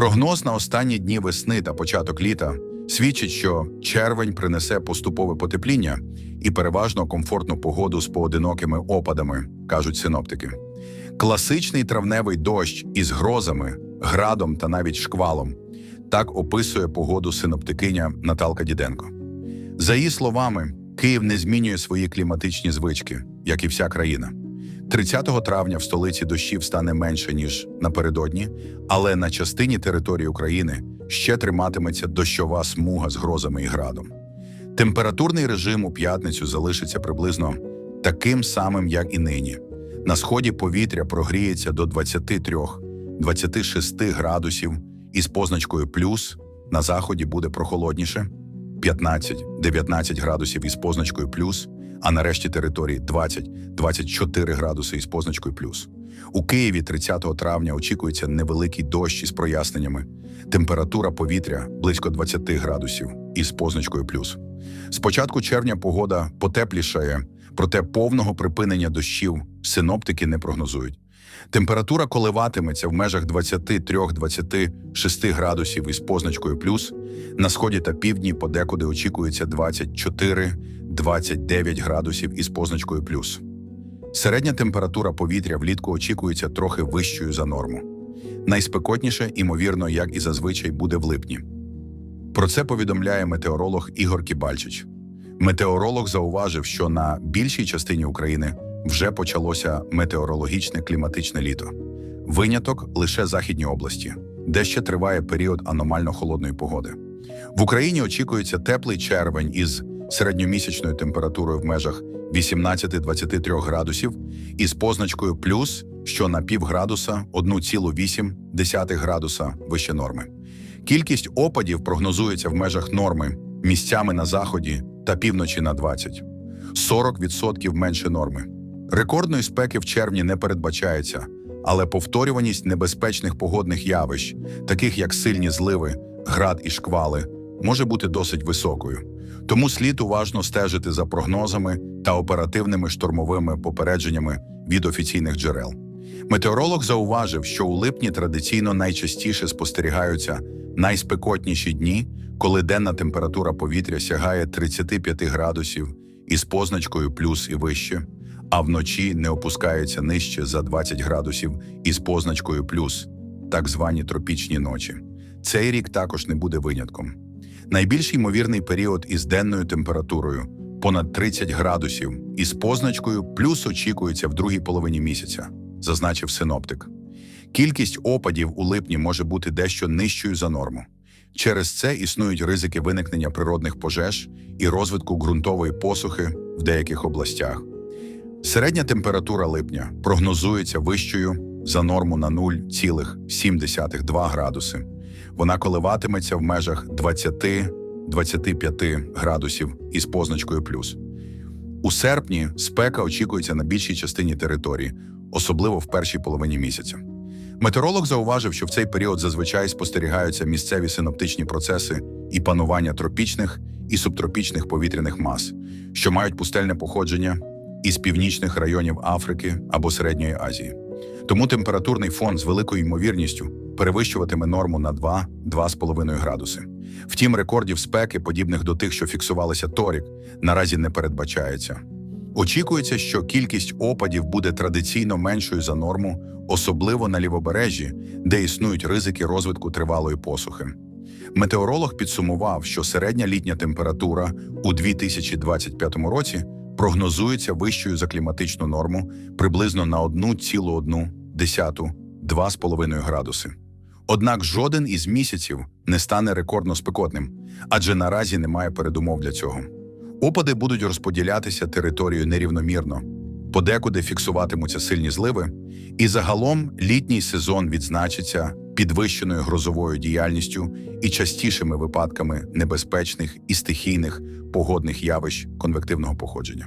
Прогноз на останні дні весни та початок літа свідчить, що червень принесе поступове потепління і переважно комфортну погоду з поодинокими опадами, кажуть синоптики. Класичний травневий дощ із грозами, градом та навіть шквалом. Так описує погоду синоптикиня Наталка Діденко. За її словами, Київ не змінює свої кліматичні звички, як і вся країна. 30 травня в столиці дощів стане менше, ніж напередодні, але на частині території України ще триматиметься дощова смуга з грозами і градом. Температурний режим у п'ятницю залишиться приблизно таким самим, як і нині. На сході повітря прогріється до 23-26 градусів із позначкою плюс, на заході буде прохолодніше 15-19 градусів із позначкою плюс, а на решті території 20-24 градуси із позначкою плюс. У Києві 30 травня очікується невеликий дощ із проясненнями. Температура повітря близько 20 градусів із позначкою плюс. З початку червня погода потеплішає, проте повного припинення дощів синоптики не прогнозують. Температура коливатиметься в межах 23-26 градусів із позначкою плюс. На сході та півдні подекуди очікується 24-29 градусів із позначкою плюс. Середня температура повітря влітку очікується трохи вищою за норму. Найспекотніше, імовірно, як і зазвичай, буде в липні. Про це повідомляє метеоролог Ігор Кібальчич. Метеоролог зауважив, що на більшій частині України вже почалося метеорологічне кліматичне літо. Виняток лише західні області, де ще триває період аномально холодної погоди. В Україні очікується теплий червень із середньомісячною температурою в межах 18-23 градусів із позначкою плюс, що на півградуса 1,8 градуса вище норми. Кількість опадів прогнозується в межах норми місцями на заході та півночі на 20. 40% менше норми. Рекордної спеки в червні не передбачається, але повторюваність небезпечних погодних явищ, таких як сильні зливи, град і шквали, може бути досить високою. Тому слід уважно стежити за прогнозами та оперативними штормовими попередженнями від офіційних джерел. Метеоролог зауважив, що у липні традиційно найчастіше спостерігаються найспекотніші дні, коли денна температура повітря сягає 35 градусів із позначкою плюс і вище, а вночі не опускається нижче за 20 градусів із позначкою плюс, так звані тропічні ночі. Цей рік також не буде винятком. Найбільш ймовірний період із денною температурою понад 30 градусів із позначкою плюс очікується в другій половині місяця, зазначив синоптик. Кількість опадів у липні може бути дещо нижчою за норму. Через це існують ризики виникнення природних пожеж і розвитку ґрунтової посухи в деяких областях. Середня температура липня прогнозується вищою за норму на 0,7 градуси. Вона коливатиметься в межах 20-25 градусів із позначкою плюс. У серпні спека очікується на більшій частині території, особливо в першій половині місяця. Метеоролог зауважив, що в цей період зазвичай спостерігаються місцеві синоптичні процеси і панування тропічних і субтропічних повітряних мас, що мають пустельне походження із північних районів Африки або Середньої Азії. Тому температурний фон з великою ймовірністю перевищуватиме норму на 2-2,5 градуси. Втім, рекордів спеки, подібних до тих, що фіксувалися торік, наразі не передбачається. Очікується, що кількість опадів буде традиційно меншою за норму, особливо на лівобережжі, де існують ризики розвитку тривалої посухи. Метеоролог підсумував, що середня літня температура у 2025 році прогнозується вищою за кліматичну норму приблизно на 1,1-2,5 градуси. Однак жоден із місяців не стане рекордно спекотним, адже наразі немає передумов для цього. Опади будуть розподілятися територією нерівномірно, подекуди фіксуватимуться сильні зливи, і загалом літній сезон відзначиться підвищеною грозовою діяльністю і частішими випадками небезпечних і стихійних погодних явищ конвективного походження.